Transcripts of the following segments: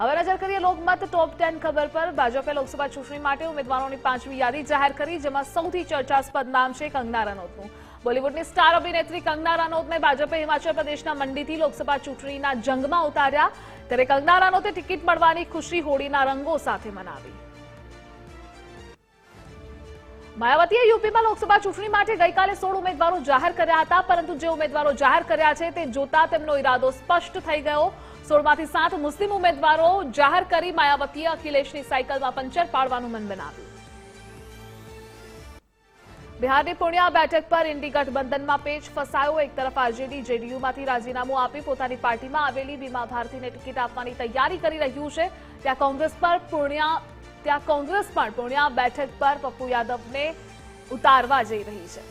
હવે નજર કરીએ લોકમત ટોપ ટેન ખબર પર. ભાજપે લોકસભા ચૂંટણી માટે ઉમેદવારોની પાંચમી યાદી જાહેર કરી, જેમાં સૌથી ચર્ચાસ્પદ નામ છે કંગના રનૌતનું. બોલિવૂડની સ્ટાર અભિનેત્રી કંગના રનૌતને ભાજપે હિમાચલ પ્રદેશના મંડીથી લોકસભા ચૂંટણીના જંગમાં ઉતાર્યા. ત્યારે કંગના રનૌતે ટિકિટ મળવાની ખુશી હોળીના રંગો સાથે મનાવી. માયાવતીએ યુપીમાં લોકસભા ચૂંટણી માટે ગઈકાલે સોળ ઉમેદવારો જાહેર કર્યા હતા, પરંતુ જે ઉમેદવારો જાહેર કર્યા છે તે જોતા તેમનો ઈરાદો સ્પષ્ટ થઈ ગયો. સોળમાંથી સાત મુસ્લિમ ઉમેદવારો જાહેર કરી માયાવતીએ અખિલેશની સાયકલમાં પંચર પાડવાનું મન બનાવ્યું. બિહારની પૂર્ણિયા બેઠક પર ઇન્ડી ગઠબંધનમાં પેચ ફસાયો. એક તરફ આરજેડી જેડીયુમાંથી રાજીનામું આપી પોતાની પાર્ટીમાં આવેલી બીમા ભારતીને ટિકિટ આપવાની તૈયારી કરી રહ્યું છે. ત્યાં કોંગ્રેસ પર પૂર્ણિયા ત્યાં કોંગ્રેસ પણ પૂર્ણિયા બેઠક પર પપ્પુ યાદવને ઉતારવા જઈ રહી છે.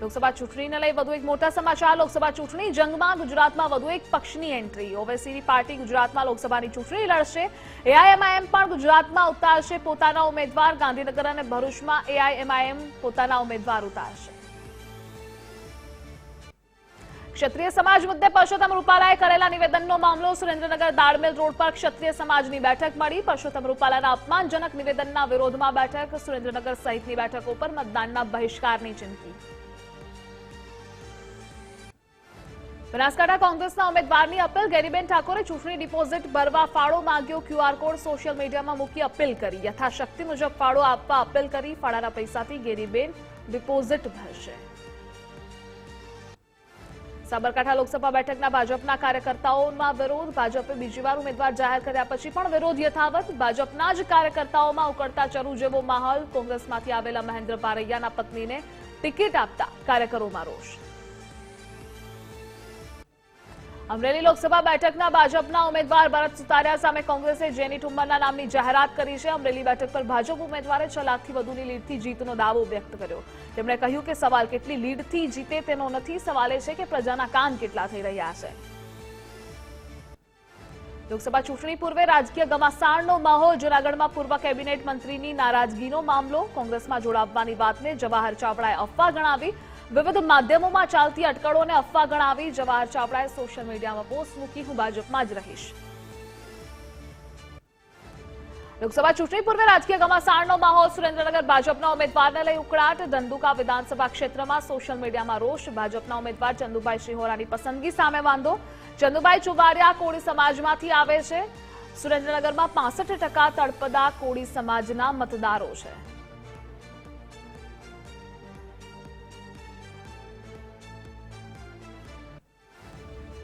લોકસભા ચૂંટણીને લઈ વધુ એક મોટા સમાચાર. લોકસભા ચૂંટણી જંગમાં ગુજરાતમાં વધુ એક પક્ષની એન્ટ્રી. ઓવેસીની પાર્ટી ગુજરાતમાં લોકસભાની ચૂંટણી લડશે. એઆઈએમઆઈએમ પણ ગુજરાતમાં ઉતારશે. પોતાના ઉમેદવાર ગાંધીનગર અને ભરૂચમાં એઆઈએમઆઈએમ પોતાના ઉમેદવાર ઉતારશે. ક્ષત્રિય સમાજ મુદ્દે પરસોત્તમ રૂપાલાએ કરેલા નિવેદનનો મામલો સુરેન્દ્રનગર દાડમેલ રોડ પર ક્ષત્રિય સમાજની બેઠક મળી. પરસોત્તમ રૂપાલાના અપમાનજનક નિવેદનના વિરોધમાં બેઠક, સુરેન્દ્રનગર સહિતની બેઠકો પર મતદાનના બહિષ્કારની ચીમકી બનાસકાંઠા કોંગ્રેસના ઉમેદવારની અપીલ, ગેરીબેન ઠાકોરે ચૂંટણી ડિપોઝિટ ભરવા ફાળો માંગ્યો ક્યુઆર કોડ સોશિયલ મીડિયામાં મૂકી અપીલ કરી. યથાશક્તિ મુજબ ફાળો આપવા અપીલ કરી, ફાળાના પૈસાથી ગેરીબેન ડિપોઝિટ ભરશે. સાબરકાંઠા લોકસભા બેઠકના ભાજપના કાર્યકર્તાઓમાં વિરોધ. ભાજપે બીજી વાર ઉમેદવાર જાહેર કર્યા પછી પણ વિરોધ યથાવત. ભાજપના જ કાર્યકર્તાઓમાં ઉકળતા ચરુ જેવો માહોલ. કોંગ્રેસમાંથી આવેલા મહેન્દ્ર પારૈયાના પત્નીને ટિકિટ આપતા કાર્યકરોમાં રોષ. અમરેલી લોકસભા બેઠકના ભાજપના ઉમેદવાર ભરત સુતારિયા સામે કોંગ્રેસે જેની ઠુમ્મરના નામની જાહેરાત કરી છે. અમરેલી બેઠક પર ભાજપ ઉમેદવારે છ લાખથી વધુની લીડથી જીતનો દાવો વ્યક્ત કર્યો. તેમણે કહ્યું કે સવાલ કેટલી લીડથી જીતે તેનો નથી. સવાલ એ છે કે પ્રજાના કાન કેટલા થઈ રહ્યા છે. લોકસભા ચૂંટણી પૂર્વે રાજકીય ઘમાસાણનો માહોલ, જૂનાગઢમાં પૂર્વ કેબિનેટ મંત્રીની નારાજગીનો મામલો, કોંગ્રેસમાં જોડાવવાની વાતને જવાહર ચાવડાએ અફવા ગણાવી વિવિધ માધ્યમોમાં ચાલતી અટકળોને અફવા ગણાવી જવાહર ચાવડાએ સોશિયલ મીડિયામાં પોસ્ટ મૂકી હું ભાજપમાં જ રહીશ. લોકસભા ચૂંટણી પૂર્વે રાજકીય ઘમાસાણનો માહોલ સુરેન્દ્રનગર ભાજપના ઉમેદવારને લઈ ઉકળાટ. ધંધુકા વિધાનસભા ક્ષેત્રમાં સોશિયલ મીડિયામાં રોષ. ભાજપના ઉમેદવાર ચંદુભાઈ શ્રીહોરાની પસંદગી સામે વાંધો. ચંદુભાઈ ચુવાડિયા કોળી સમાજમાંથી આવે છે. સુરેન્દ્રનગરમાં પાસઠ ટકા તળપદા કોળી સમાજના મતદારો છે.